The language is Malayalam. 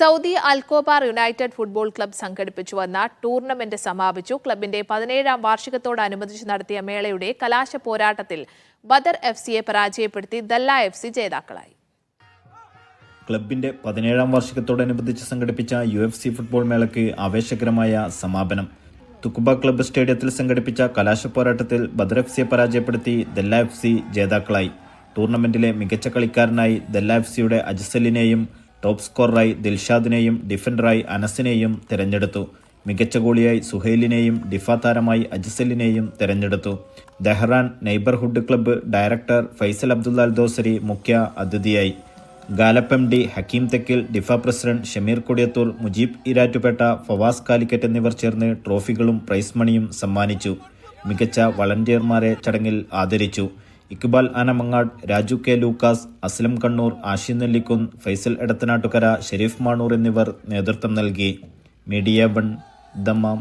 Saudi Alkhobar united football club സംഘടിപ്പിച്ചു വന്ന ടൂർണമെന്റ് സമാപിച്ചു. ക്ലബിന്റെ പതിനേഴാം വാർഷികത്തോടനുബന്ധിച്ച് നടത്തിയ മേളയുടെ കലാശ പോരാട്ടത്തിൽ ബദർ എഫ് സിയെ പരാജയപ്പെടുത്തി ദല്ല എഫ് സി ജേതാക്കളായി. ക്ലബിന്റെ പതിനേഴാം വാർഷികത്തോടനുബന്ധിച്ച് സംഘടിപ്പിച്ച യു എഫ് സി ഫുട്ബോൾ മേളയ്ക്ക് ആവേശകരമായ സമാപനം. തുക്കുബ ക്ലബ്ബ് സ്റ്റേഡിയത്തിൽ സംഘടിപ്പിച്ച കലാശ പോരാട്ടത്തിൽ ബദർ എഫ് സിയെ പരാജയപ്പെടുത്തി ദല്ല എഫ് സി ജേതാക്കളായി. ടൂർണമെന്റിലെ മികച്ച കളിക്കാരനായി ദല്ല എഫ് സിയുടെ അജ്സലിനെയും ടോപ്പ് സ്കോററായി ദിൽഷാദിനെയും ഡിഫൻഡറായി അനസിനെയും തിരഞ്ഞെടുത്തു. മികച്ച ഗോളിയായി സുഹൈലിനെയും ഡിഫ താരമായി അജ്സലിനെയും തിരഞ്ഞെടുത്തു. Dhahran neighbourhood club director Faisal Abdullah Aldosari മുഖ്യ അതിഥിയായി. Gallup M D Hakeem Thekkil DIFA president Shameer Kodiyathur Mujeeb Erattupetta Fawas Calicut എന്നിവർ ചേർന്ന് ട്രോഫികളും പ്രൈസ് മണിയും സമ്മാനിച്ചു. മികച്ച വളണ്ടിയർമാരെ ചടങ്ങിൽ ആദരിച്ചു. ഇക്ബാൽ ആനമങ്ങാട് രാജു കെ ലൂക്കാസ് അസ്ലം കണ്ണൂർ ആഷി നെല്ലിക്കുന്ന് ഫൈസൽ എടത്തനാട്ടുകര ഷെരീഫ് മാണൂർ എന്നിവർ നേതൃത്വം നൽകി. Media one Dammam